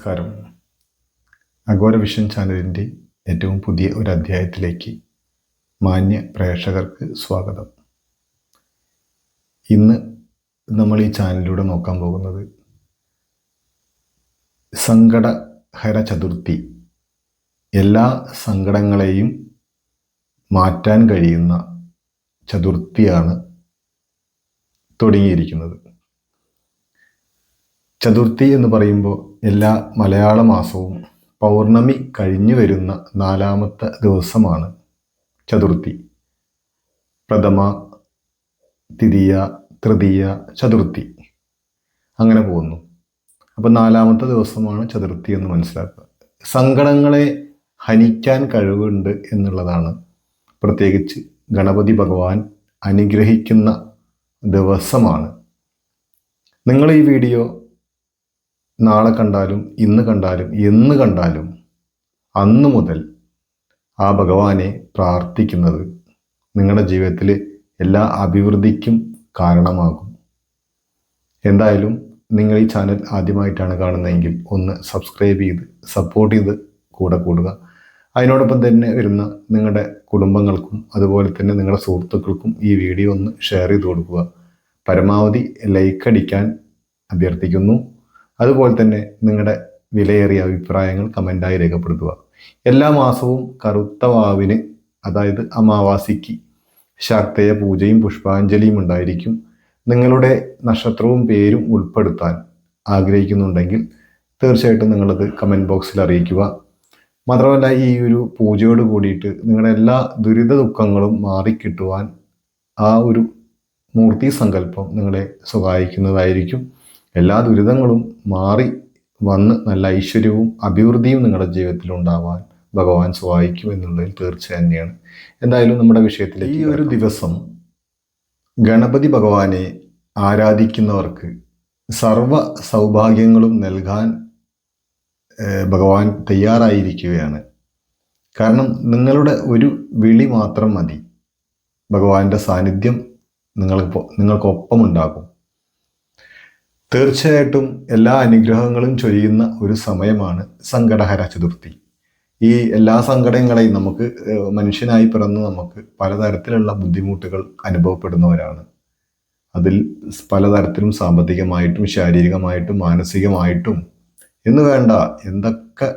നമസ്കാരം. Agora vision ചാനലിന്റെ ഏറ്റവും പുതിയ ഒരു അധ്യായത്തിലേക്ക് മാന്യ പ്രേക്ഷകർക്ക് സ്വാഗതം. ഇന്ന് നമ്മൾ ഈ ചാനലിലൂടെ നോക്കാൻ പോകുന്നത് സങ്കടഹര ചതുർത്ഥി. എല്ലാ സങ്കടങ്ങളെയും മാറ്റാൻ കഴിയുന്ന ചതുർത്ഥിയാണ് തുടങ്ങിയിരിക്കുന്നത്. ചതുർത്ഥി എന്ന് പറയുമ്പോൾ എല്ലാ മലയാള മാസവും പൗർണമി കഴിഞ്ഞു വരുന്ന നാലാമത്തെ ദിവസമാണ് ചതുർത്ഥി. പ്രഥമ തിരിയ തൃതീയ ചതുർത്ഥി. അങ്ങനെ പോകുന്നു. അപ്പോൾ നാലാമത്തെ ദിവസമാണ് ചതുർത്ഥി എന്ന് മനസ്സിലാക്കുക. സങ്കടങ്ങളെ ഹനിക്കാൻ കഴിവുണ്ട് എന്നുള്ളതാണ്. പ്രത്യേകിച്ച് ഗണപതി ഭഗവാൻ അനുഗ്രഹിക്കുന്ന ദിവസമാണ്. നിങ്ങൾ ഈ വീഡിയോ നാളെ കണ്ടാലും ഇന്ന് കണ്ടാലും എന്ന് കണ്ടാലും അന്ന് മുതൽ ആ ഭഗവാനെ പ്രാർത്ഥിക്കുന്നത് നിങ്ങളുടെ ജീവിതത്തിൽ എല്ലാ അഭിവൃദ്ധിക്കും കാരണമാകും. എന്തായാലും നിങ്ങൾ ഈ ചാനൽ ആദ്യമായിട്ടാണ് കാണുന്നതെങ്കിൽ ഒന്ന് സബ്സ്ക്രൈബ് ചെയ്ത് സപ്പോർട്ട് ചെയ്ത് കൂടെ കൂടുക. അതിനോടൊപ്പം തന്നെ വരുന്ന നിങ്ങളുടെ കുടുംബങ്ങൾക്കും അതുപോലെ തന്നെ നിങ്ങളുടെ സുഹൃത്തുക്കൾക്കും ഈ വീഡിയോ ഒന്ന് ഷെയർ ചെയ്ത് കൊടുക്കുക. പരമാവധി ലൈക്ക് അടിക്കാൻ അഭ്യർത്ഥിക്കുന്നു. അതുപോലെ തന്നെ നിങ്ങളുടെ വിലയേറിയ അഭിപ്രായങ്ങൾ കമന്റായി രേഖപ്പെടുത്തുക. എല്ലാ മാസവും കറുത്ത വാവിന് അതായത് അമാവാസിക്ക് ശാക്തേയ പൂജയും പുഷ്പാഞ്ജലിയും ഉണ്ടായിരിക്കും. നിങ്ങളുടെ നക്ഷത്രവും പേരും ഉൾപ്പെടുത്താൻ ആഗ്രഹിക്കുന്നുണ്ടെങ്കിൽ തീർച്ചയായിട്ടും നിങ്ങളത് കമന്റ് ബോക്സിൽ അറിയിക്കുക. മാത്രമല്ല ഈ ഒരു പൂജയോട് കൂടിയിട്ട് നിങ്ങളുടെ എല്ലാ ദുരിത ദുഃഖങ്ങളും മാറിക്കിട്ടുവാൻ ആ ഒരു മൂർത്തി സങ്കല്പം നിങ്ങളെ സഹായിക്കുന്നതായിരിക്കും. എല്ലാ ദുരിതങ്ങളും മാറി വന്ന് നല്ല ഐശ്വര്യവും അഭിവൃദ്ധിയും നിങ്ങളുടെ ജീവിതത്തിൽ ഉണ്ടാവാൻ ഭഗവാൻ സഹായിക്കും എന്നുള്ളതിൽ തീർച്ച തന്നെയാണ്. എന്തായാലും നമ്മുടെ വിഷയത്തിലേക്ക് ഈ ഒരു ദിവസം ഗണപതി ഭഗവാനെ ആരാധിക്കുന്നവർക്ക് സർവ സൗഭാഗ്യങ്ങളും നൽകാൻ ഭഗവാൻ തയ്യാറായിരിക്കുകയാണ്. കാരണം നിങ്ങളുടെ ഒരു വിളി മാത്രം മതി. ഭഗവാന്റെ സാന്നിധ്യം നിങ്ങൾക്ക് നിങ്ങൾക്കൊപ്പം ഉണ്ടാകും തീർച്ചയായിട്ടും എല്ലാ അനുഗ്രഹങ്ങളും ചൊരിയുന്ന ഒരു സമയമാണ് സങ്കടഹര ചതുർത്ഥി. ഈ എല്ലാ സങ്കടങ്ങളെയും നമുക്ക് മനുഷ്യനായി പിറന്ന് നമുക്ക് പലതരത്തിലുള്ള ബുദ്ധിമുട്ടുകൾ അനുഭവപ്പെടുന്നവരാണ്. അതിൽ പലതരത്തിലും സാമ്പത്തികമായിട്ടും ശാരീരികമായിട്ടും മാനസികമായിട്ടും എന്ന് വേണ്ട എന്തൊക്കെ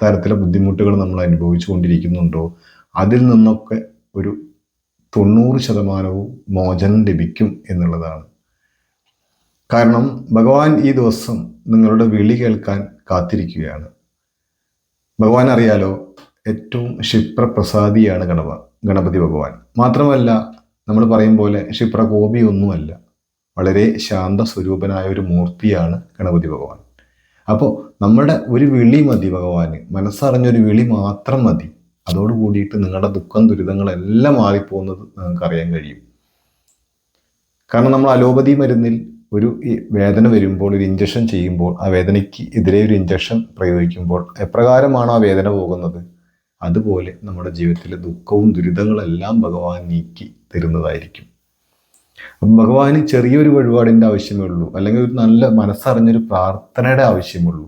തരത്തിലെ ബുദ്ധിമുട്ടുകൾ നമ്മൾ അനുഭവിച്ചു കൊണ്ടിരിക്കുന്നുണ്ടോ അതിൽ നിന്നൊക്കെ ഒരു തൊണ്ണൂറ് ശതമാനവും മോചനം ലഭിക്കും എന്നുള്ളതാണ്. കാരണം ഭഗവാൻ ഈ ദിവസം നിങ്ങളുടെ വിളി കേൾക്കാൻ കാത്തിരിക്കുകയാണ്. ഭഗവാൻ അറിയാലോ ഏറ്റവും ക്ഷിപ്രപ്രസാദിയാണ് ഗണപ ഗണപതി ഭഗവാൻ. മാത്രമല്ല നമ്മൾ പറയും പോലെ ക്ഷിപ്രകോപി ഒന്നുമല്ല. വളരെ ശാന്ത സ്വരൂപനായ ഒരു മൂർത്തിയാണ് ഗണപതി ഭഗവാൻ. അപ്പോൾ നമ്മുടെ ഒരു വിളി മതി ഭഗവാന്. മനസ്സറിഞ്ഞൊരു വിളി മാത്രം മതി. അതോട് കൂടിയിട്ട് നിങ്ങളുടെ ദുഃഖം ദുരിതങ്ങളെല്ലാം മാറിപ്പോകുന്നത് നിങ്ങൾക്ക് അറിയാൻ കഴിയും. കാരണം നമ്മൾ അലോപതി മരുന്നിൽ ഒരു വേദന വരുമ്പോൾ ഒരു ഇഞ്ചക്ഷൻ ചെയ്യുമ്പോൾ ആ വേദനയ്ക്ക് എതിരെ ഒരു ഇഞ്ചക്ഷൻ പ്രയോഗിക്കുമ്പോൾ എപ്രകാരമാണ് ആ വേദന പോകുന്നത്? അതുപോലെ നമ്മുടെ ജീവിതത്തിലെ ദുഃഖവും ദുരിതങ്ങളെല്ലാം ഭഗവാൻ നീക്കി തരുന്നതായിരിക്കും. അപ്പം ഭഗവാന് ചെറിയൊരു വഴിപാടിന്റെ ആവശ്യമേ ഉള്ളൂ. അല്ലെങ്കിൽ ഒരു നല്ല മനസ്സറിഞ്ഞൊരു പ്രാർത്ഥനയുടെ ആവശ്യമുള്ളൂ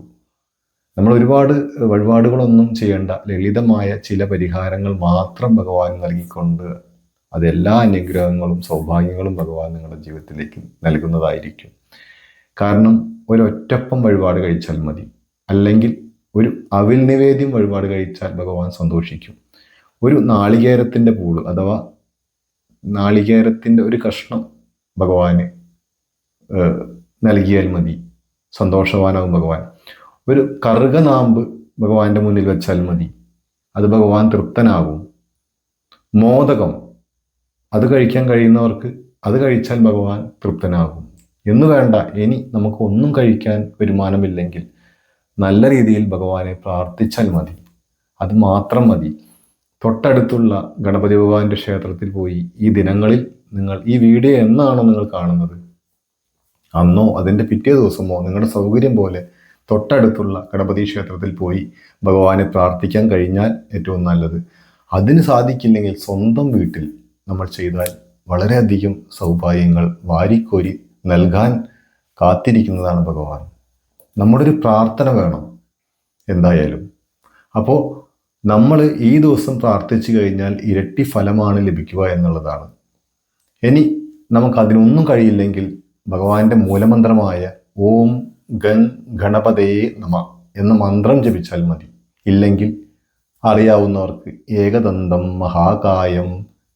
നമ്മൾ ഒരുപാട് വഴിപാടുകളൊന്നും ചെയ്യേണ്ട ലളിതമായ ചില പരിഹാരങ്ങൾ മാത്രം ഭഗവാൻ നൽകിക്കൊണ്ട് അതെല്ലാ അനുഗ്രഹങ്ങളും സൗഭാഗ്യങ്ങളും ഭഗവാൻ നിങ്ങളുടെ ജീവിതത്തിലേക്ക് നൽകുന്നതായിരിക്കും. കാരണം ഒരൊറ്റപ്പം വഴിപാട് കഴിച്ചാൽ മതി. അല്ലെങ്കിൽ ഒരു അവിൽ നിവേദ്യം വഴിപാട് കഴിച്ചാൽ ഭഗവാൻ സന്തോഷിക്കും. ഒരു നാളികേരത്തിന്റെ പൂൾ അഥവാ നാളികേരത്തിന്റെ ഒരു കഷ്ണം ഭഗവാന് നൽകിയാൽ മതി. സന്തോഷവാനാവും ഭഗവാൻ. ഒരു കറുകനാമ്പ് ഭഗവാന്റെ മുന്നിൽ വെച്ചാൽ മതി. അത് ഭഗവാൻ തൃപ്തനാകും. മോദകം അത് കഴിക്കാൻ കഴിയുന്നവർക്ക് അത് കഴിച്ചാൽ ഭഗവാൻ തൃപ്തനാകും. എന്ന് വേണ്ട ഇനി നമുക്ക് ഒന്നും കഴിക്കാൻ വരുമാനമില്ലെങ്കിൽ നല്ല രീതിയിൽ ഭഗവാനെ പ്രാർത്ഥിച്ചാൽ മതി. അത് മാത്രം മതി. തൊട്ടടുത്തുള്ള ഗണപതി ഭഗവാന്റെ ക്ഷേത്രത്തിൽ പോയി ഈ ദിനങ്ങളിൽ നിങ്ങൾ ഈ വീഡിയോ എന്നാണോ നിങ്ങൾ കാണുന്നത്? അന്നോ അതിന്റെ പിറ്റേ ദിവസമോ നിങ്ങളുടെ സൗകര്യം പോലെ തൊട്ടടുത്തുള്ള ഗണപതി ക്ഷേത്രത്തിൽ പോയി ഭഗവാനെ പ്രാർത്ഥിക്കാൻ കഴിഞ്ഞാൽ ഏറ്റവും നല്ലത്. അതിന് സാധിക്കില്ലെങ്കിൽ സ്വന്തം വീട്ടിൽ നമ്മൾ ചെയ്താൽ വളരെയധികം സൗഭാഗ്യങ്ങൾ വാരിക്കോരി നൽകാൻ കാത്തിരിക്കുന്നതാണ് ഭഗവാൻ. നമ്മുടെ ഒരു പ്രാർത്ഥന വേണം എന്തായാലും. അപ്പോൾ നമ്മൾ ഈ ദിവസം പ്രാർത്ഥിച്ചു കഴിഞ്ഞാൽ ഇരട്ടി ഫലമാണ് ലഭിക്കുക എന്നുള്ളതാണ്. ഇനി നമുക്കതിനൊന്നും കഴിയില്ലെങ്കിൽ ഭഗവാന്റെ മൂലമന്ത്രമായ ഓം ഗൺ ഗണപതയെ നമ എന്ന മന്ത്രം ജപിച്ചാൽ മതി. ഇല്ലെങ്കിൽ അറിയാവുന്നവർക്ക് ഏകദന്തം മഹാകായം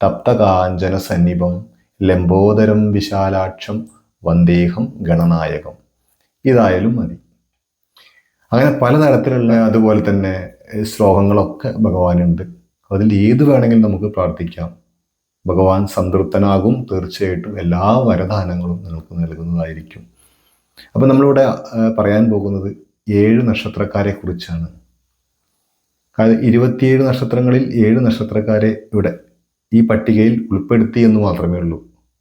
തപ്തകാഞ്ചന സന്നിഭം ലംബോദരം വിശാലാക്ഷം വന്ദേഹം ഗണനായകം. ഇതായാലും മതി. അങ്ങനെ പലതരത്തിലുള്ള അതുപോലെ തന്നെ ശ്ലോകങ്ങളൊക്കെ ഭഗവാനുണ്ട്. അതിൽ ഏത് വേണമെങ്കിലും നമുക്ക് പ്രാർത്ഥിക്കാം. ഭഗവാൻ സംതൃപ്തനാകും തീർച്ചയായിട്ടും എല്ലാ വരദാനങ്ങളും നിങ്ങൾക്ക് നൽകുന്നതായിരിക്കും. അപ്പം നമ്മളിവിടെ പറയാൻ പോകുന്നത് ഏഴ് നക്ഷത്രക്കാരെ കുറിച്ചാണ്. അതായത് ഇരുപത്തിയേഴ് നക്ഷത്രങ്ങളിൽ ഏഴ് നക്ഷത്രക്കാരെ ഇവിടെ ഈ പട്ടികയിൽ ഉൾപ്പെടുത്തി എന്ന് മാത്രമേ ഉള്ളൂ.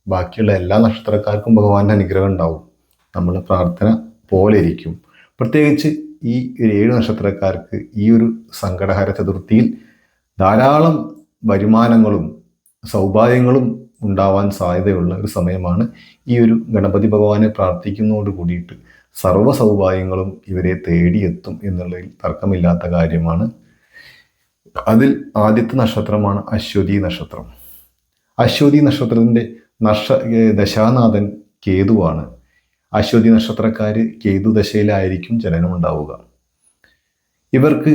ബാക്കിയുള്ള എല്ലാ നക്ഷത്രക്കാർക്കും ഭഗവാന്റെ അനുഗ്രഹം ഉണ്ടാവും. നമ്മളെ പ്രാർത്ഥന പോലെ ഇരിക്കും. പ്രത്യേകിച്ച് ഈ ഒരു ഏഴ് നക്ഷത്രക്കാർക്ക് ഈ ഒരു സങ്കടഹര ചതുർത്ഥിയിൽ ധാരാളം വരുമാനങ്ങളും സൗഭാഗ്യങ്ങളും ഉണ്ടാവാൻ സാധ്യതയുള്ള ഒരു സമയമാണ് ഈ ഒരു ഗണപതി ഭഗവാനെ പ്രാർത്ഥിക്കുന്നതോട് കൂടിയിട്ട് സർവ സൗഭാഗ്യങ്ങളും ഇവരെ തേടിയെത്തും എന്നുള്ളതിൽ തർക്കമില്ലാത്ത കാര്യമാണ് അതിൽ ആദ്യത്തെ നക്ഷത്രമാണ് അശ്വതി നക്ഷത്രം. അശ്വതി നക്ഷത്രത്തിന്റെ നക്ഷ ദശാനാഥൻ കേതുവാണ്. അശ്വതി നക്ഷത്രക്കാർ കേതു ദശയിലായിരിക്കും ജനനം ഉണ്ടാവുക. ഇവർക്ക്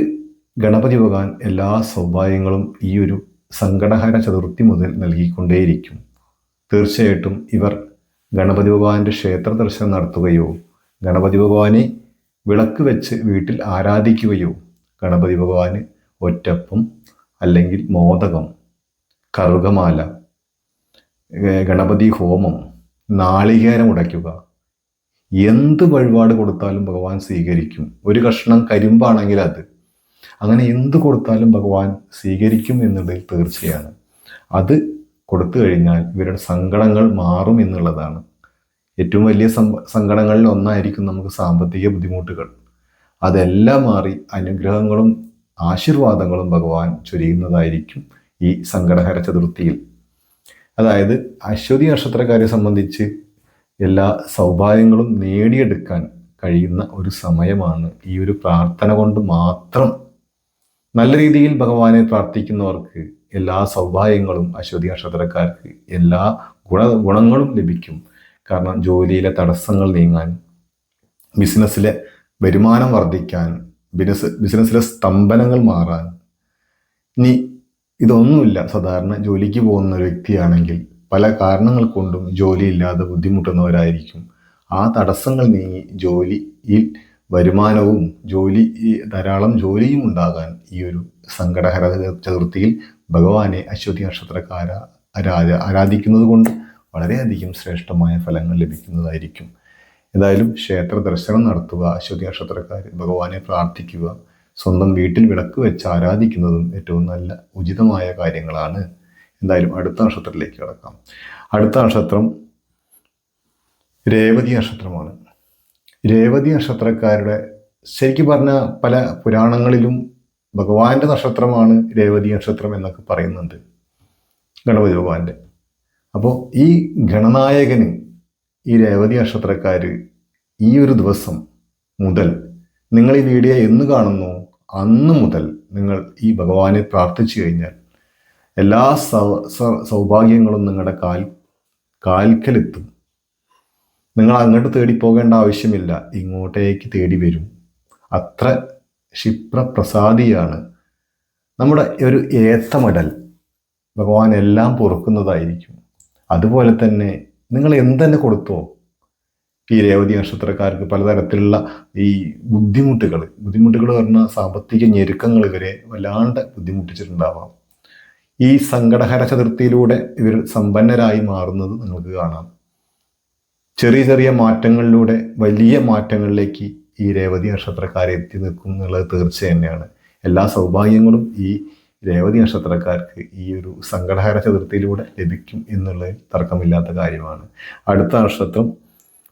ഗണപതി ഭഗവാൻ എല്ലാ സൗഭാഗ്യങ്ങളും ഈ ഒരു സങ്കടഹര ചതുർത്ഥി മുതൽ നൽകിക്കൊണ്ടേയിരിക്കും. തീർച്ചയായിട്ടും ഇവർ ഗണപതി ഭഗവാന്റെ ക്ഷേത്ര ദർശനം നടത്തുകയോ ഗണപതി ഭഗവാനെ വിളക്ക് വെച്ച് വീട്ടിൽ ആരാധിക്കുകയോ ഗണപതി ഭഗവാന് ഒറ്റപ്പം അല്ലെങ്കിൽ മോദകം കറുകമാല ഗണപതി ഹോമം നാളികേരം ഉടയ്ക്കുക. എന്ത് വഴിപാട് കൊടുത്താലും ഭഗവാൻ സ്വീകരിക്കും. ഒരു കഷ്ണം കരിമ്പാണെങ്കിൽ അത്. അങ്ങനെ എന്ത് കൊടുത്താലും ഭഗവാൻ സ്വീകരിക്കും എന്നുള്ളതിൽ തീർച്ചയാണ്. അത് കൊടുത്തു കഴിഞ്ഞാൽ ഇവരുടെ സങ്കടങ്ങൾ മാറും എന്നുള്ളതാണ്. ഏറ്റവും വലിയ സങ്കടങ്ങളിൽ ഒന്നായിരിക്കും നമുക്ക് സാമ്പത്തിക ബുദ്ധിമുട്ടുകൾ. അതെല്ലാം മാറി അനുഗ്രഹങ്ങളും ആശീർവാദങ്ങളും ഭഗവാൻ ചൊരിയുന്നതായിരിക്കും ഈ സങ്കടഹര ചതുർത്ഥിയിൽ. അതായത് അശ്വതി നക്ഷത്രക്കാരെ സംബന്ധിച്ച് എല്ലാ സൗഭാഗ്യങ്ങളും നേടിയെടുക്കാൻ കഴിയുന്ന ഒരു സമയമാണ് ഈ ഒരു പ്രാർത്ഥന കൊണ്ട് മാത്രം. നല്ല രീതിയിൽ ഭഗവാനെ പ്രാർത്ഥിക്കുന്നവർക്ക് എല്ലാ സൗഭാഗ്യങ്ങളും അശ്വതി നക്ഷത്രക്കാർക്ക് എല്ലാ ഗുണ ഗുണങ്ങളും ലഭിക്കും. കാരണം ജോലിയിലെ തടസ്സങ്ങൾ നീങ്ങാൻ ബിസിനസ്സിലെ വരുമാനം വർദ്ധിക്കാൻ ബിസിനസ് ബിസിനസ്സിലെ സ്തംഭനങ്ങൾ മാറാൻ. ഇനി ഇതൊന്നുമില്ല. സാധാരണ ജോലിക്ക് പോകുന്ന ഒരു വ്യക്തിയാണെങ്കിൽ പല കാരണങ്ങൾ കൊണ്ടും ജോലിയില്ലാതെ ബുദ്ധിമുട്ടുന്നവരായിരിക്കും. ആ തടസ്സങ്ങൾ നീങ്ങി ജോലിയിൽ വരുമാനവും ജോലി ധാരാളം ജോലിയും ഉണ്ടാകാൻ ഈ ഒരു സങ്കടഹര ചതുർത്ഥിയിൽ ഭഗവാനെ അശ്വതി നക്ഷത്രക്കാര ആരാധ ആരാധിക്കുന്നത് കൊണ്ട് വളരെയധികം ശ്രേഷ്ഠമായ ഫലങ്ങൾ ലഭിക്കുന്നതായിരിക്കും. ഏതായാലും ക്ഷേത്ര ദർശനം നടത്തുക അശ്വതി നക്ഷത്രക്കാർ ഭഗവാനെ പ്രാർത്ഥിക്കുക സ്വന്തം വീട്ടിൽ വിളക്ക് വെച്ച് ആരാധിക്കുന്നതും ഏറ്റവും നല്ല ഉചിതമായ കാര്യങ്ങളാണ്. എന്തായാലും അടുത്ത നക്ഷത്രത്തിലേക്ക് കിടക്കാം. അടുത്ത നക്ഷത്രം രേവതി നക്ഷത്രമാണ്. രേവതി നക്ഷത്രക്കാരുടെ ശരിക്കും പറഞ്ഞാൽ പല പുരാണങ്ങളിലും ഭഗവാന്റെ നക്ഷത്രമാണ് രേവതി നക്ഷത്രം എന്നൊക്കെ പറയുന്നുണ്ട് ഗണപതി ഭഗവാന്റെ. അപ്പോൾ ഈ ഗണനായകന് ഈ രേവതി നക്ഷത്രക്കാർ ഈ ഒരു ദിവസം മുതൽ നിങ്ങൾ ഈ വീഡിയോ എന്ന് കാണുന്നു അന്ന് മുതൽ നിങ്ങൾ ഈ ഭഗവാനെ പ്രാർത്ഥിച്ചു കഴിഞ്ഞാൽ എല്ലാ സൗഭാഗ്യങ്ങളും നിങ്ങളുടെ കാൽ കാൽക്കലെത്തും. നിങ്ങൾ അങ്ങോട്ട് തേടി പോകേണ്ട ആവശ്യമില്ല ഇങ്ങോട്ടേക്ക് തേടി വരും. അത്ര ക്ഷിപ്രപ്രസാദിയാണ് നമ്മുടെ ഒരു ഏത്തമടൽ. ഭഗവാൻ എല്ലാം പൊറുക്കുന്നതായിരിക്കും. അതുപോലെ തന്നെ നിങ്ങൾ എന്തെന്നെ കൊടുത്തോ ഈ രേവതി നക്ഷത്രക്കാർക്ക് പലതരത്തിലുള്ള ഈ ബുദ്ധിമുട്ടുകൾ. ബുദ്ധിമുട്ടുകൾ പറഞ്ഞാൽ സാമ്പത്തിക ഞെരുക്കങ്ങൾ ഇവരെ വല്ലാണ്ട് ബുദ്ധിമുട്ടിച്ചിട്ടുണ്ടാവാം. ഈ സങ്കടഹര ചതുർത്ഥിയിലൂടെ ഇവർ സമ്പന്നരായി മാറുന്നത് നിങ്ങൾക്ക് കാണാം. ചെറിയ ചെറിയ മാറ്റങ്ങളിലൂടെ വലിയ മാറ്റങ്ങളിലേക്ക് ഈ രേവതി നക്ഷത്രക്കാരെ എത്തി നിൽക്കും എന്നുള്ളത് തീർച്ച തന്നെയാണ്. എല്ലാ സൗഭാഗ്യങ്ങളും ഈ രേവതി നക്ഷത്രക്കാർക്ക് ഈ ഒരു സങ്കടഹര ചതുർത്ഥിയിലൂടെ ലഭിക്കും എന്നുള്ളത് തർക്കമില്ലാത്ത കാര്യമാണ്. അടുത്ത നക്ഷത്രം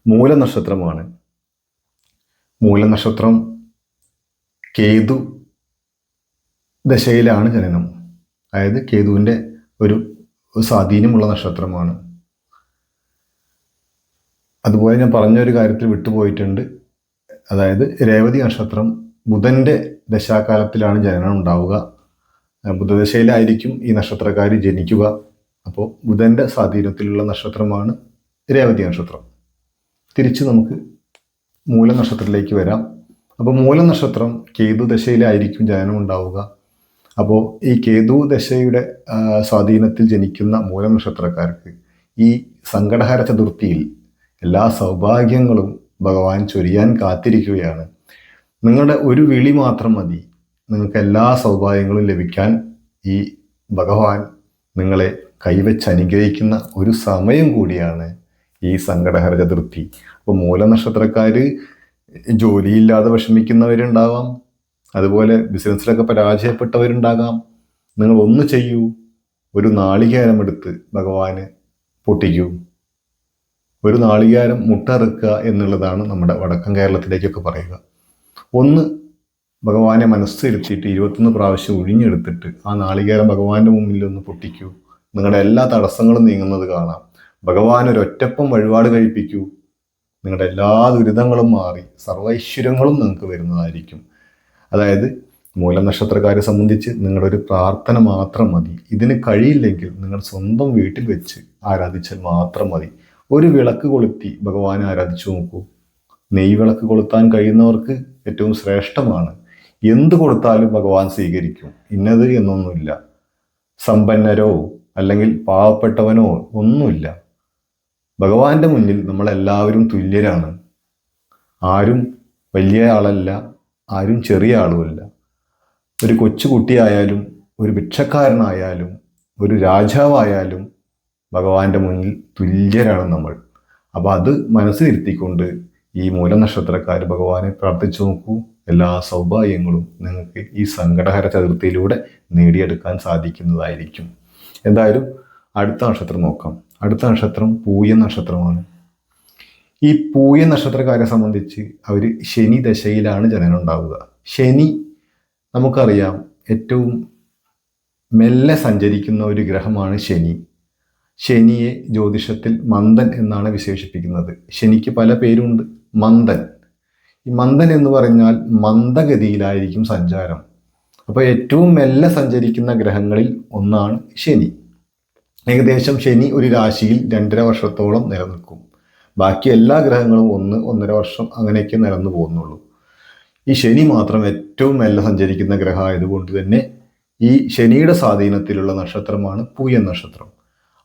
മൂലനക്ഷത്രമാണ്. മൂലനക്ഷത്രം കേതു ദശയിലാണ് ജനനം. അതായത് കേതുവിന്റെ ഒരു സ്വാധീനമുള്ള നക്ഷത്രമാണ്. അതുപോലെ ഞാൻ പറഞ്ഞൊരു കാര്യത്തിൽ വിട്ടുപോയിട്ടുണ്ട്. അതായത് രേവതി നക്ഷത്രം ബുധന്റെ ദശാകാലത്തിലാണ് ജനനം ഉണ്ടാവുക. ബുധദശയിലായിരിക്കും ഈ നക്ഷത്രക്കാർ ജനിക്കുക. അപ്പോൾ ബുധന്റെ സ്വാധീനത്തിലുള്ള നക്ഷത്രമാണ് രേവതി നക്ഷത്രം. തിരിച്ച് നമുക്ക് മൂലനക്ഷത്രത്തിലേക്ക് വരാം. അപ്പോൾ മൂലനക്ഷത്രം കേതു ദശയിലായിരിക്കും ജനനം ഉണ്ടാവുക. അപ്പോൾ ഈ കേതു ദശയുടെ സ്വാധീനത്തിൽ ജനിക്കുന്ന മൂലനക്ഷത്രക്കാർക്ക് ഈ സങ്കടഹര ചതുർത്ഥിയിൽ എല്ലാ സൗഭാഗ്യങ്ങളും ഭഗവാൻ ചൊരിയാൻ കാത്തിരിക്കുകയാണ്. നിങ്ങളുടെ ഒരു വിളി മാത്രം മതി. നിങ്ങൾക്ക് എല്ലാ സൗഭാഗ്യങ്ങളും ലഭിക്കാൻ ഈ ഭഗവാൻ നിങ്ങളെ കൈവച്ച് അനുഗ്രഹിക്കുന്ന ഒരു സമയം കൂടിയാണ് ഈ സങ്കടഹര ചതുർത്ഥി. അപ്പോൾ മൂലനക്ഷത്രക്കാർ ജോലിയില്ലാതെ വിഷമിക്കുന്നവരുണ്ടാവാം. അതുപോലെ ബിസിനസ്സിലൊക്കെ പരാജയപ്പെട്ടവരുണ്ടാകാം. നിങ്ങൾ ഒന്ന് ചെയ്യൂ. ഒരു നാളികേരം എടുത്ത് ഭഗവാന് പൊട്ടിക്കൂ. ഒരു നാളികേരം മുട്ടറുക്കുക എന്നുള്ളതാണ് നമ്മുടെ വടക്കൻ കേരളത്തിലേക്കൊക്കെ പറയുക. ഒന്ന് ഭഗവാനെ മനസ്സിരുത്തിയിട്ട് ഇരുപത്തൊന്ന് പ്രാവശ്യം ഒഴിഞ്ഞെടുത്തിട്ട് ആ നാളികേരം ഭഗവാന്റെ മുമ്പിൽ ഒന്ന് പൊട്ടിക്കൂ. നിങ്ങളുടെ എല്ലാ തടസ്സങ്ങളും നീങ്ങുന്നത് കാണാം. ഭഗവാൻ ഒരൊറ്റപ്പം വഴിപാട് കഴിപ്പിക്കൂ. നിങ്ങളുടെ എല്ലാ ദുരിതങ്ങളും മാറി സർവൈശ്വര്യങ്ങളും നിങ്ങൾക്ക് വരുന്നതായിരിക്കും. അതായത് മൂലനക്ഷത്രക്കാരെ സംബന്ധിച്ച് നിങ്ങളുടെ ഒരു പ്രാർത്ഥന മാത്രം മതി. ഇതിന് കഴിയില്ലെങ്കിൽ നിങ്ങൾ സ്വന്തം വീട്ടിൽ വെച്ച് ആരാധിച്ചാൽ മാത്രം മതി. ഒരു വിളക്ക് കൊളുത്തി ഭഗവാനെ ആരാധിച്ചു നോക്കൂ. നെയ് വിളക്ക് കൊളുത്താൻ കഴിയുന്നവർക്ക് ഏറ്റവും ശ്രേഷ്ഠമാണ്. എന്ത് കൊടുത്താലും ഭഗവാൻ സ്വീകരിക്കും. ഇന്നത് എന്നൊന്നുമില്ല. സമ്പന്നരോ അല്ലെങ്കിൽ പാവപ്പെട്ടവനോ ഒന്നുമില്ല. ഭഗവാന്റെ മുന്നിൽ നമ്മളെല്ലാവരും തുല്യരാണ്. ആരും വലിയ ആളല്ല ആരും ചെറിയ ആളുമല്ല ഒരു കൊച്ചുകുട്ടിയായാലും ഒരു ഭിക്ഷക്കാരനായാലും ഒരു രാജാവായാലും ഭഗവാന്റെ മുന്നിൽ തുല്യരാണ് നമ്മൾ. അപ്പോൾ അത് മനസ്സിലിരുത്തിക്കൊണ്ട് ഈ മൂലനക്ഷത്രക്കാർ ഭഗവാനെ പ്രാർത്ഥിച്ചു നോക്കൂ. എല്ലാ സൗഭാഗ്യങ്ങളും നിങ്ങൾക്ക് ഈ സങ്കടഹര ചതുർത്ഥിയിലൂടെ നേടിയെടുക്കാൻ സാധിക്കുന്നതായിരിക്കും. എന്തായാലും അടുത്ത നക്ഷത്രം നോക്കാം. അടുത്ത നക്ഷത്രം പൂയ നക്ഷത്രമാണ്. ഈ പൂയ നക്ഷത്രക്കാരെ സംബന്ധിച്ച് അവർ ശനി ദശയിലാണ് ജനനം ഉണ്ടാവുക. ശനി നമുക്കറിയാം ഏറ്റവും മെല്ലെ സഞ്ചരിക്കുന്ന ഒരു ഗ്രഹമാണ് ശനി. ശനിയെ ജ്യോതിഷത്തിൽ മന്ദൻ എന്നാണ് വിശേഷിപ്പിക്കുന്നത്. ശനിക്ക് പല പേരുണ്ട്. മന്ദൻ. ഈ മന്ദൻ എന്ന് പറഞ്ഞാൽ മന്ദഗതിയിലായിരിക്കും സഞ്ചാരം. അപ്പോൾ ഏറ്റവും മെല്ലെ സഞ്ചരിക്കുന്ന ഗ്രഹങ്ങളിൽ ഒന്നാണ് ശനി. ഏകദേശം ശനി ഒരു രാശിയിൽ രണ്ടര വർഷത്തോളം നിലനിൽക്കും. ബാക്കി എല്ലാ ഗ്രഹങ്ങളും ഒന്ന് ഒന്നര വർഷം അങ്ങനെയൊക്കെ നിലന്നു പോകുന്നുള്ളൂ. ഈ ശനി മാത്രം ഏറ്റവും മെല്ലെ സഞ്ചരിക്കുന്ന ഗ്രഹം ആയതുകൊണ്ട് തന്നെ ഈ ശനിയുടെ സ്വാധീനത്തിലുള്ള നക്ഷത്രമാണ് പൂയ നക്ഷത്രം.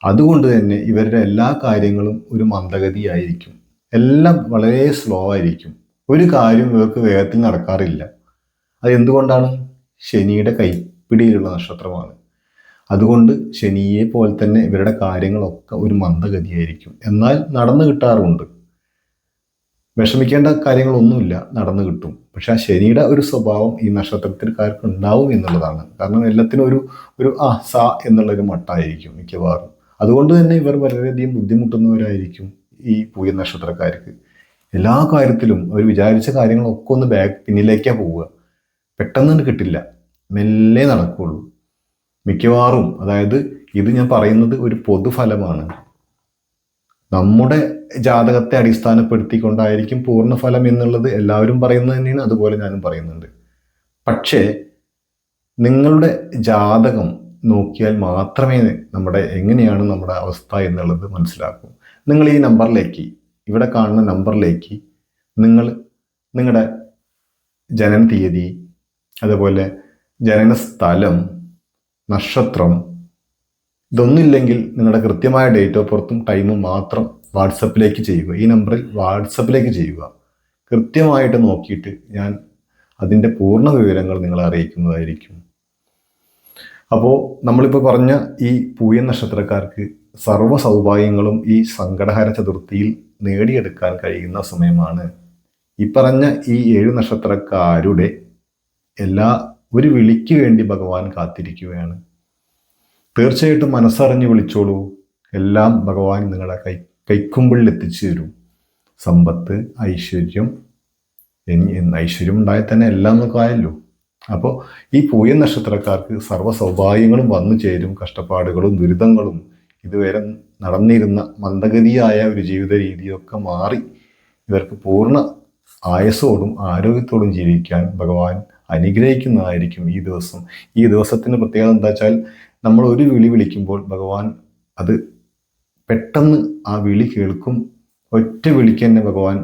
അതുകൊണ്ട് തന്നെ ഇവരുടെ എല്ലാ കാര്യങ്ങളും ഒരു മന്ദഗതിയായിരിക്കും. എല്ലാം വളരെ സ്ലോ ആയിരിക്കും. ഒരു കാര്യം ഇവർക്ക് വേഗത്തിൽ നടക്കാറില്ല. അത് എന്തുകൊണ്ടാണ് ശനിയുടെ കൈപ്പിടിയിലുള്ള നക്ഷത്രമാണ്. അതുകൊണ്ട് ശനിയെ പോലെ തന്നെ ഇവരുടെ കാര്യങ്ങളൊക്കെ ഒരു മന്ദഗതിയായിരിക്കും. എന്നാൽ നടന്നു കിട്ടാറുമുണ്ട് വിഷമിക്കേണ്ട കാര്യങ്ങളൊന്നുമില്ല നടന്നു കിട്ടും. പക്ഷെ ആ ശനിയുടെ ഒരു സ്വഭാവം ഈ നക്ഷത്രത്തിൽക്കാർക്ക് ഉണ്ടാവും എന്നുള്ളതാണ്. കാരണം എല്ലാത്തിനും ഒരു ഒരു ആ സ എന്നുള്ളൊരു മട്ടായിരിക്കും മിക്കവാറും. അതുകൊണ്ട് തന്നെ ഇവർ വളരെയധികം ബുദ്ധിമുട്ടുന്നവരായിരിക്കും ഈ പൂയ നക്ഷത്രക്കാർക്ക്. എല്ലാ കാര്യത്തിലും അവർ വിചാരിച്ച കാര്യങ്ങളൊക്കെ ഒന്ന് ബാക്ക് പിന്നിലേക്കാണ് പോവുക. പെട്ടെന്ന് കിട്ടില്ല. മെല്ലെ നടക്കുള്ളൂ. മിക്കവാറും അതായത് ഇത് ഞാൻ പറയുന്നത് ഒരു പൊതുഫലമാണ്. നമ്മുടെ ജാതകത്തെ അടിസ്ഥാനപ്പെടുത്തിക്കൊണ്ടായിരിക്കും പൂർണഫലം എന്നുള്ളത് എല്ലാവരും പറയുന്നത് തന്നെയാണ് അതുപോലെ ഞാനും പറയുന്നുണ്ട്. പക്ഷേ നിങ്ങളുടെ ജാതകം നോക്കിയാൽ മാത്രമേ നമ്മുടെ എങ്ങനെയാണ് നമ്മുടെ അവസ്ഥ എന്നുള്ളത് മനസ്സിലാക്കൂ. നിങ്ങൾ ഈ നമ്പറിലേക്ക് ഇവിടെ കാണുന്ന നമ്പറിലേക്ക് നിങ്ങൾ നിങ്ങളുടെ ജനന തീയതി അതുപോലെ ജനന സ്ഥലം നക്ഷത്രം. ഇതൊന്നുമില്ലെങ്കിൽ നിങ്ങളുടെ കൃത്യമായ ഡേറ്റ് ഓഫ് ബർത്തും ടൈമും മാത്രം വാട്സപ്പിലേക്ക് ചെയ്യുക. ഈ നമ്പറിൽ വാട്സപ്പിലേക്ക് ചെയ്യുക. കൃത്യമായിട്ട് നോക്കിയിട്ട് ഞാൻ അതിന്റെ പൂർണ വിവരങ്ങൾ നിങ്ങളെ അറിയിക്കുന്നതായിരിക്കും. അപ്പോൾ നമ്മളിപ്പോൾ പറഞ്ഞ ഈ പൂയൻ നക്ഷത്രക്കാർക്ക് സർവ സൗഭാഗ്യങ്ങളും ഈ സങ്കടഹര ചതുർത്ഥിയിൽ നേടിയെടുക്കാൻ കഴിയുന്ന സമയമാണ്. ഈ പറഞ്ഞ ഈ ഏഴ് നക്ഷത്രക്കാരുടെ എല്ലാ ഒരു വിളിക്ക് വേണ്ടി ഭഗവാൻ കാത്തിരിക്കുകയാണ്. തീർച്ചയായിട്ടും മനസ്സറിഞ്ഞ് വിളിച്ചോളൂ. എല്ലാം ഭഗവാൻ നിങ്ങളെ കൈ കൈക്കുമ്പിളിൽ എത്തിച്ചു തരും. സമ്പത്ത് ഐശ്വര്യം ഐശ്വര്യം ഉണ്ടായാൽ തന്നെ എല്ലാം നമുക്ക് ആയല്ലോ. അപ്പോൾ ഈ പൂയ നക്ഷത്രക്കാർക്ക് സർവ സൗഭാഗ്യങ്ങളും വന്നു ചേരും. കഷ്ടപ്പാടുകളും ദുരിതങ്ങളും ഇതുവരെ നടന്നിരുന്ന മന്ദഗതിയായ ഒരു ജീവിത രീതിയൊക്കെ മാറി ഇവർക്ക് പൂർണ ആയസോടും ആരോഗ്യത്തോടും ജീവിക്കാൻ ഭഗവാൻ അനുഗ്രഹിക്കുന്നതായിരിക്കും ഈ ദിവസം. ഈ ദിവസത്തിന് പ്രത്യേകത എന്താ വെച്ചാൽ നമ്മൾ ഒരു വിളി വിളിക്കുമ്പോൾ ഭഗവാൻ അത് പെട്ടെന്ന് ആ വിളി കേൾക്കും. ഒറ്റ വിളിക്ക് തന്നെ ഭഗവാൻ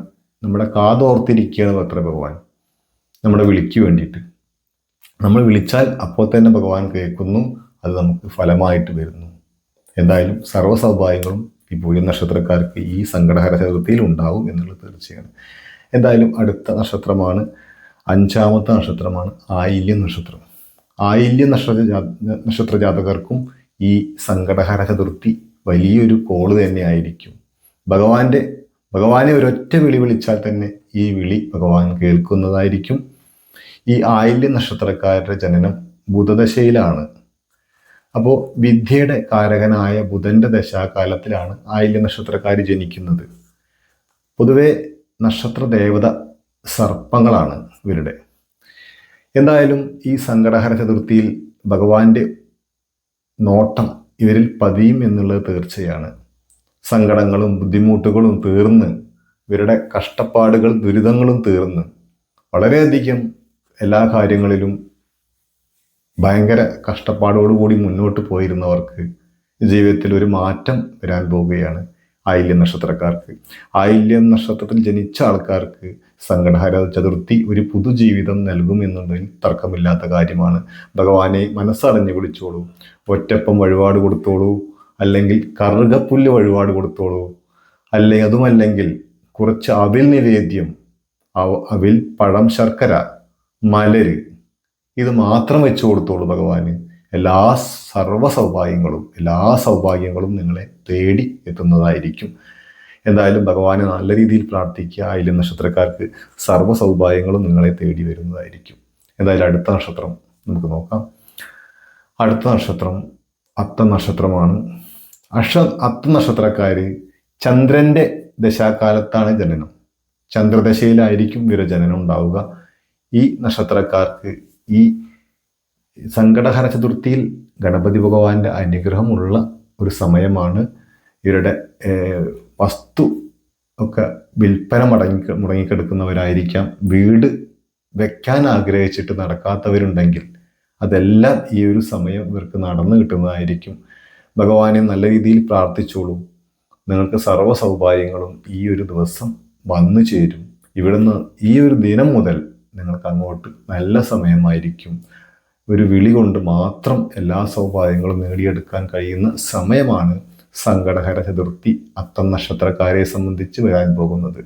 നമ്മുടെ കാതോർത്തിരിക്കുകയാണ് അത്ര ഭഗവാൻ. നമ്മുടെ വിളിക്ക് വേണ്ടിയിട്ട്. നമ്മൾ വിളിച്ചാൽ അപ്പോൾ തന്നെ ഭഗവാൻ കേൾക്കുന്നു. അത് നമുക്ക് ഫലമായിട്ട് വരുന്നു. എന്തായാലും സർവ ഈ പൂജ നക്ഷത്രക്കാർക്ക് ഈ സങ്കടഹര ചതുർത്ഥിയിൽ ഉണ്ടാവും എന്നുള്ളത് തീർച്ചയാണ്. എന്തായാലും അടുത്ത നക്ഷത്രമാണ് അഞ്ചാമത്തെ നക്ഷത്രമാണ് ആയില്യം നക്ഷത്രം. ആയില്യം നക്ഷത്ര നക്ഷത്ര ജാതകർക്കും ഈ സങ്കടഹര ചതുർത്ഥി വലിയൊരു കോൾ തന്നെയായിരിക്കും ഭഗവാന്റെ ഭഗവാനെ ഒരൊറ്റ വിളി വിളിച്ചാൽ തന്നെ ഈ വിളി ഭഗവാൻ കേൾക്കുന്നതായിരിക്കും. ഈ ആയില്യ നക്ഷത്രക്കാരുടെ ജനനം ബുധദശയിലാണ്. അപ്പോൾ വിദ്യയുടെ കാരകനായ ബുധന്റെ ദശാകാലത്തിലാണ് ആയില്യ നക്ഷത്രക്കാർ ജനിക്കുന്നത്. പൊതുവെ നക്ഷത്ര ദേവത സർപ്പങ്ങളാണ് ഇവരുടെ. എന്തായാലും ഈ സങ്കടഹര ചതുർത്ഥിയിൽ ഭഗവാന്റെ നോട്ടം ഇവരിൽ പതിയും എന്നുള്ളത് തീർച്ചയാണ്. സങ്കടങ്ങളും ബുദ്ധിമുട്ടുകളും തീർന്ന് ഇവരുടെ കഷ്ടപ്പാടുകൾ ദുരിതങ്ങളും തീർന്ന് വളരെയധികം എല്ലാ കാര്യങ്ങളിലും ഭയങ്കര കഷ്ടപ്പാടോടുകൂടി മുന്നോട്ട് പോയിരുന്നവർക്ക് ജീവിതത്തിൽ ഒരു മാറ്റം വരാൻ പോവുകയാണ് ആയില്യം നക്ഷത്രക്കാർക്ക്. ആയില്യം നക്ഷത്രത്തിൽ ജനിച്ച ആൾക്കാർക്ക് സങ്കടഹര ചതുർത്ഥി ഒരു പുതുജീവിതം നൽകും എന്നുള്ളതിൽ തർക്കമില്ലാത്ത കാര്യമാണ്. ഭഗവാനെ മനസ്സറിഞ്ഞ് വിളിച്ചോളൂ. ഒറ്റപ്പം വഴിപാട് കൊടുത്തോളൂ. അല്ലെങ്കിൽ കറുകപ്പുല്ല് വഴിപാട് കൊടുത്തോളൂ. അല്ലെ അതുമല്ലെങ്കിൽ കുറച്ച് അവിൽ നിവേദ്യം അവിൽ പഴം ശർക്കര മലര് ഇത് മാത്രം വെച്ചു കൊടുത്തോളൂ ഭഗവാന്. എല്ലാ സർവ സൗഭാഗ്യങ്ങളും എല്ലാ സൗഭാഗ്യങ്ങളും നിങ്ങളെ തേടി എത്തുന്നതായിരിക്കും. എന്തായാലും ഭഗവാനെ നല്ല രീതിയിൽ പ്രാർത്ഥിക്കുക. അതിലെ നക്ഷത്രക്കാർക്ക് സർവ സൗഭാഗ്യങ്ങളും നിങ്ങളെ തേടി വരുന്നതായിരിക്കും. എന്തായാലും അടുത്ത നക്ഷത്രം നമുക്ക് നോക്കാം. അടുത്ത നക്ഷത്രം അത്ത നക്ഷത്രമാണ്. അക്ഷ അത്ത നക്ഷത്രക്കാർ ചന്ദ്രന്റെ ദശാകാലത്താണ് ജനനം. ചന്ദ്രദശയിലായിരിക്കും വിരജനനം ജനനം ഉണ്ടാവുക. ഈ നക്ഷത്രക്കാർക്ക് ഈ സങ്കടഹര ചതുർത്ഥിയിൽ ഗണപതി ഭഗവാന്റെ അനുഗ്രഹമുള്ള ഒരു സമയമാണ് ഇവരുടെ വസ്തു ഒക്കെ വിൽപ്പന മുടങ്ങി മുടങ്ങിക്കിടക്കുന്നവരായിരിക്കാം. വീട് വെക്കാൻ ആഗ്രഹിച്ചിട്ട് നടക്കാത്തവരുണ്ടെങ്കിൽ അതെല്ലാം ഈ ഒരു സമയം ഇവർക്ക് നടന്നു കിട്ടുന്നതായിരിക്കും. ഭഗവാനെ നല്ല രീതിയിൽ പ്രാർത്ഥിച്ചോളൂ. നിങ്ങൾക്ക് സർവ സൗഭാഗ്യങ്ങളും ഈ ഒരു ദിവസം വന്നു ചേരും. ഇവിടുന്ന് ഈ ഒരു ദിനം മുതൽ നിങ്ങൾക്ക് അങ്ങോട്ട് നല്ല സമയമായിരിക്കും. ഒരു വിളി കൊണ്ട് മാത്രം എല്ലാ സൗഭാഗ്യങ്ങളും നേടിയെടുക്കാൻ കഴിയുന്ന സമയമാണ് സങ്കടഹര ചതുർത്ഥി അത്തം നക്ഷത്രക്കാരെ സംബന്ധിച്ച് വരാൻ പോകുന്നത്.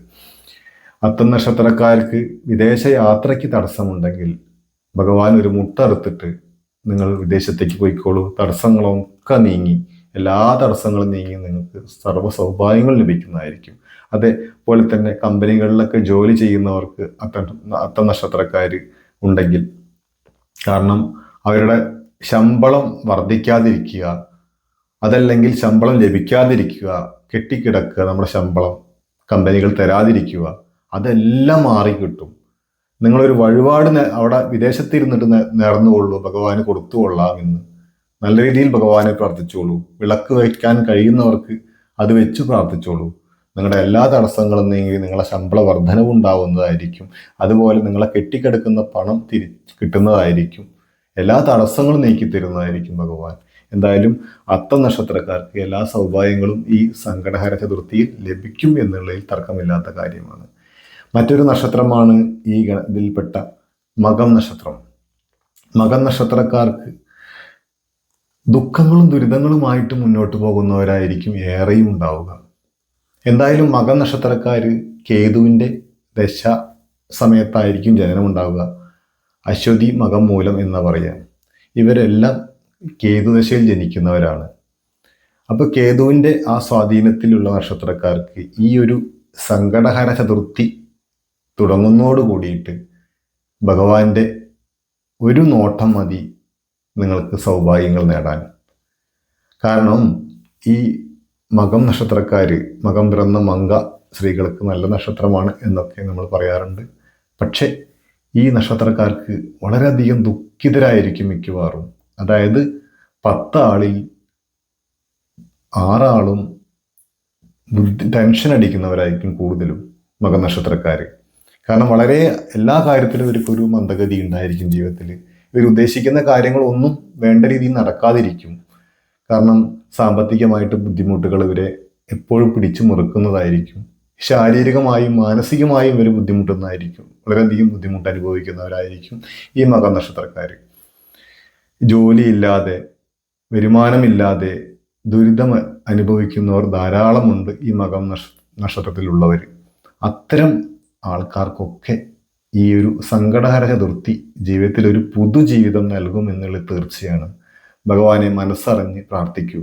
അത്തം നക്ഷത്രക്കാർക്ക് വിദേശ യാത്രയ്ക്ക് തടസ്സമുണ്ടെങ്കിൽ ഭഗവാൻ ഒരു മുട്ടറുത്തിട്ട് നിങ്ങൾ വിദേശത്തേക്ക് പോയിക്കോളൂ. തടസ്സങ്ങളൊക്കെ നീങ്ങി എല്ലാ തടസ്സങ്ങളും നീങ്ങി നിങ്ങൾക്ക് സർവ സൗഭാഗ്യങ്ങൾ ലഭിക്കുന്നതായിരിക്കും. അതേപോലെ തന്നെ കമ്പനികളിലൊക്കെ ജോലി ചെയ്യുന്നവർക്ക് അത്തം അത്തം നക്ഷത്രക്കാർ ഉണ്ടെങ്കിൽ കാരണം അവരുടെ ശമ്പളം വർദ്ധിക്കാതിരിക്കുക അതല്ലെങ്കിൽ ശമ്പളം ലഭിക്കാതിരിക്കുക കെട്ടിക്കിടക്കുക നമ്മുടെ ശമ്പളം കമ്പനികൾ തരാതിരിക്കുക അതെല്ലാം മാറിക്കിട്ടും. നിങ്ങളൊരു വഴിപാട് അവിടെ വിദേശത്തിരുന്നിട്ട് നേർന്നുകൊള്ളൂ ഭഗവാന് കൊടുത്തുകൊള്ളാം എന്ന്. നല്ല രീതിയിൽ ഭഗവാനെ പ്രാർത്ഥിച്ചോളൂ. വിളക്ക് വയ്ക്കാൻ കഴിയുന്നവർക്ക് അത് വെച്ച് പ്രാർത്ഥിച്ചോളൂ. നിങ്ങളുടെ എല്ലാ തടസ്സങ്ങളും നീങ്ങി നിങ്ങളുടെ ശമ്പള വർധനവ് ഉണ്ടാവുന്നതായിരിക്കും അതുപോലെ നിങ്ങളെ കെട്ടിക്കിടക്കുന്ന പണം തിരി കിട്ടുന്നതായിരിക്കും. എല്ലാ തടസ്സങ്ങളും നീക്കി തരുന്നതായിരിക്കും ഭഗവാൻ. എന്തായാലും അത്ത നക്ഷത്രക്കാർക്ക് എല്ലാ സൗഭാഗ്യങ്ങളും ഈ സങ്കടഹര ചതുർത്ഥിയിൽ ലഭിക്കും എന്നുള്ളതിൽ തർക്കമില്ലാത്ത കാര്യമാണ്. മറ്റൊരു നക്ഷത്രമാണ് ഈ ഇതിൽപ്പെട്ട മകം നക്ഷത്രം. മകം നക്ഷത്രക്കാർക്ക് ദുഃഖങ്ങളും ദുരിതങ്ങളുമായിട്ട് മുന്നോട്ട് പോകുന്നവരായിരിക്കും ഏറെയും ഉണ്ടാവുക. എന്തായാലും മകൻ നക്ഷത്രക്കാർ കേതുവിന്റെ ദശ സമയത്തായിരിക്കും ജനനമുണ്ടാവുക അശ്വതി മകം മൂലം എന്ന് പറയാം ഇവരെല്ലാം കേതുദശയിൽ ജനിക്കുന്നവരാണ്. അപ്പോൾ കേതുവിന്റെ ആ സ്വാധീനത്തിലുള്ള നക്ഷത്രക്കാർക്ക് ഈ ഒരു സങ്കടഹര ചതുർത്ഥി തുടങ്ങുന്നതോട് കൂടിയിട്ട് ഭഗവാന്റെ ഒരു നോട്ടം മതി നിങ്ങൾക്ക് സൗഭാഗ്യങ്ങൾ നേടാൻ. കാരണം ഈ മകം നക്ഷത്രക്കാർ മകം പിറന്ന മങ്ക സ്ത്രീകൾക്ക് നല്ല നക്ഷത്രമാണ് എന്നൊക്കെ നമ്മൾ പറയാറുണ്ട്. പക്ഷേ ഈ നക്ഷത്രക്കാർക്ക് വളരെയധികം ദുഃഖിതരായിരിക്കും മിക്കവാറും. അതായത് പത്ത് ആളിൽ ആറാളും ബുദ്ധി ടെൻഷൻ അടിക്കുന്നവരായിരിക്കും കൂടുതലും മകനക്ഷത്രക്കാർ കാരണം വളരെ എല്ലാ കാര്യത്തിലും ഇവർക്ക് ഒരു മന്ദഗതി ഉണ്ടായിരിക്കും ജീവിതത്തിൽ ഇവർ ഉദ്ദേശിക്കുന്ന കാര്യങ്ങളൊന്നും വേണ്ട രീതിയിൽ നടക്കാതിരിക്കും. കാരണം സാമ്പത്തികമായിട്ട് ബുദ്ധിമുട്ടുകൾ ഇവരെ എപ്പോഴും പിടിച്ചു മുറുക്കുന്നതായിരിക്കും. ശാരീരികമായും മാനസികമായും ഇവർ ബുദ്ധിമുട്ടുന്നതായിരിക്കും. വളരെയധികം ബുദ്ധിമുട്ട് അനുഭവിക്കുന്നവരായിരിക്കും ഈ മക നക്ഷത്രക്കാർ ജോലിയില്ലാതെ വരുമാനമില്ലാതെ ദുരിതം അനുഭവിക്കുന്നവർ ധാരാളമുണ്ട് ഈ മകം നക്ഷ നക്ഷത്രത്തിലുള്ളവർ അത്തരം ആൾക്കാർക്കൊക്കെ ഈ ഒരു സങ്കടഹര ചതുർത്ഥി ജീവിതത്തിൽ ഒരു പുതുജീവിതം നൽകും എന്നുള്ളത് തീർച്ചയാണ്. ഭഗവാനെ മനസ്സറിഞ്ഞ് പ്രാർത്ഥിക്കൂ.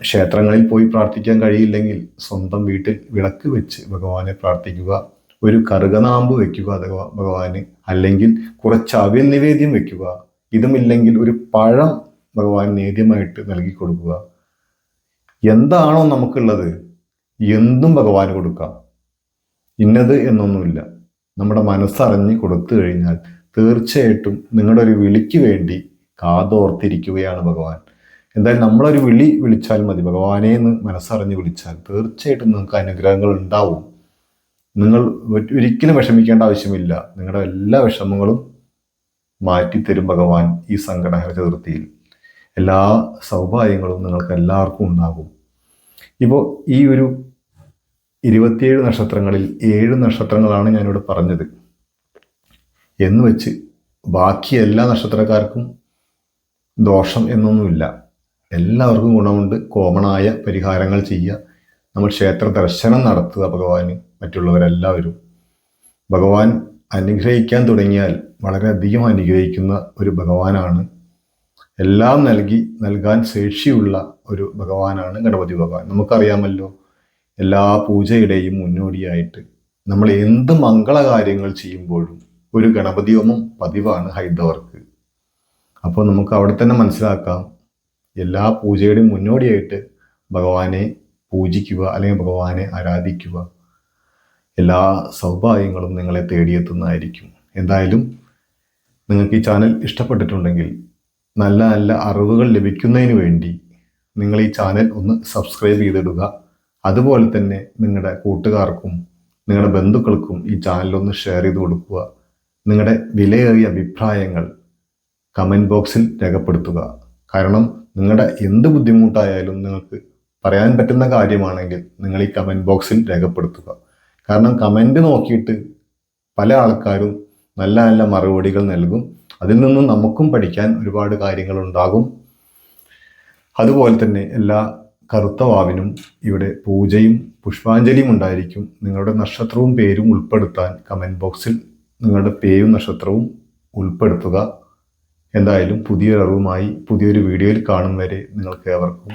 ക്ഷേത്രങ്ങളിൽ പോയി പ്രാർത്ഥിക്കാൻ കഴിയില്ലെങ്കിൽ സ്വന്തം വീട്ടിൽ വിളക്ക് വെച്ച് ഭഗവാനെ പ്രാർത്ഥിക്കുക ഒരു കറുകനാമ്പ് വെക്കുക അഥവാ ഭഗവാന് അല്ലെങ്കിൽ കുറച്ച് അവിൽ നിവേദ്യം വെക്കുക. ഇതുമില്ലെങ്കിൽ ഒരു പഴം ഭഗവാൻ നേദ്യമായിട്ട് നൽകി കൊടുക്കുക. എന്താണോ നമുക്കുള്ളത് എന്തും ഭഗവാന് കൊടുക്കാം. ഇന്നത് എന്നൊന്നുമില്ല. നമ്മുടെ മനസ്സറിഞ്ഞ് കൊടുത്തു കഴിഞ്ഞാൽ തീർച്ചയായിട്ടും നിങ്ങളുടെ ഒരു വിളിക്ക് വേണ്ടി കാതോർത്തിരിക്കുകയാണ് ഭഗവാൻ. എന്തായാലും നമ്മളൊരു വിളി വിളിച്ചാൽ മതി. ഭഗവാനെ എന്ന് മനസ്സറിഞ്ഞ് വിളിച്ചാൽ തീർച്ചയായിട്ടും നിങ്ങൾക്ക് അനുഗ്രഹങ്ങൾ ഉണ്ടാവും. നിങ്ങൾ ഒരിക്കലും വിഷമിക്കേണ്ട ആവശ്യമില്ല. നിങ്ങളുടെ എല്ലാ വിഷമങ്ങളും മാറ്റിത്തരും ഭഗവാൻ ഈ സംഘടന ചതുർത്ഥിയിൽ. എല്ലാ സൗഭാഗ്യങ്ങളും നിങ്ങൾക്ക് എല്ലാവർക്കും ഉണ്ടാകും. ഇപ്പോൾ ഈ ഒരു ഇരുപത്തിയേഴ് നക്ഷത്രങ്ങളിൽ ഏഴ് നക്ഷത്രങ്ങളാണ് ഞാനിവിടെ പറഞ്ഞത്. എന്ന് വെച്ച് ബാക്കി എല്ലാ നക്ഷത്രക്കാർക്കും ദോഷം എന്നൊന്നുമില്ല. എല്ലാവർക്കും ഗുണമുണ്ട്. കോമണായ പരിഹാരങ്ങൾ ചെയ്യുക. നമ്മൾ ക്ഷേത്ര ദർശനം നടത്തുക ഭഗവാന് മറ്റുള്ളവരെല്ലാവരും. ഭഗവാൻ അനുഗ്രഹിക്കാൻ തുടങ്ങിയാൽ വളരെയധികം അനുഗ്രഹിക്കുന്ന ഒരു ഭഗവാനാണ്. എല്ലാം നൽകി നൽകാൻ ശേഷിയുള്ള ഒരു ഭഗവാനാണ് ഗണപതി ഭഗവാൻ. നമുക്കറിയാമല്ലോ എല്ലാ പൂജയുടെയും മുന്നോടിയായിട്ട് നമ്മൾ എന്ത് മംഗളകാര്യങ്ങൾ ചെയ്യുമ്പോഴും ഒരു ഗണപതി ഹോമം പതിവാണ് ഹൈന്ദവർക്ക്. അപ്പോൾ നമുക്ക് അവിടെ തന്നെ മനസ്സിലാക്കാം. എല്ലാ പൂജയുടെയും മുന്നോടിയായിട്ട് ഭഗവാനെ പൂജിക്കുക അല്ലെങ്കിൽ ഭഗവാനെ ആരാധിക്കുക. എല്ലാ സൗഭാഗ്യങ്ങളും നിങ്ങളെ തേടിയെത്തുന്നതായിരിക്കും. എന്തായാലും നിങ്ങൾക്ക് ഈ ചാനൽ ഇഷ്ടപ്പെട്ടിട്ടുണ്ടെങ്കിൽ നല്ല നല്ല അറിവുകൾ ലഭിക്കുന്നതിന് വേണ്ടി നിങ്ങൾ ഈ ചാനൽ ഒന്ന് സബ്സ്ക്രൈബ് ചെയ്തിടുക. അതുപോലെ തന്നെ നിങ്ങളുടെ കൂട്ടുകാർക്കും നിങ്ങളുടെ ബന്ധുക്കൾക്കും ഈ ചാനലൊന്ന് ഷെയർ ചെയ്ത് കൊടുക്കുക. നിങ്ങളുടെ വിലയേറിയ അഭിപ്രായങ്ങൾ കമന്റ് ബോക്സിൽ രേഖപ്പെടുത്തുക. കാരണം നിങ്ങളുടെ എന്ത് ബുദ്ധിമുട്ടായാലും നിങ്ങൾക്ക് പറയാൻ പറ്റുന്ന കാര്യമാണെങ്കിൽ നിങ്ങൾ ഈ കമന്റ് ബോക്സിൽ രേഖപ്പെടുത്തുക. കാരണം കമന്റ് നോക്കിയിട്ട് പല ആൾക്കാരും നല്ല നല്ല മറുപടികൾ നൽകും. അതിൽ നിന്നും നമുക്കും പഠിക്കാൻ ഒരുപാട് കാര്യങ്ങൾ ഉണ്ടാകും. അതുപോലെ തന്നെ എല്ലാ കറുത്ത വാവിനും ഇവിടെ പൂജയും പുഷ്പാഞ്ജലിയും ഉണ്ടായിരിക്കും. നിങ്ങളുടെ നക്ഷത്രവും പേരും ഉൾപ്പെടുത്താൻ കമന്റ് ബോക്സിൽ നിങ്ങളുടെ പേരും നക്ഷത്രവും ഉൾപ്പെടുത്തുക. എന്തായാലും പുതിയൊരു അറിവുമായി പുതിയൊരു വീഡിയോയിൽ കാണും വരെ നിങ്ങൾക്ക് ഏവർക്കും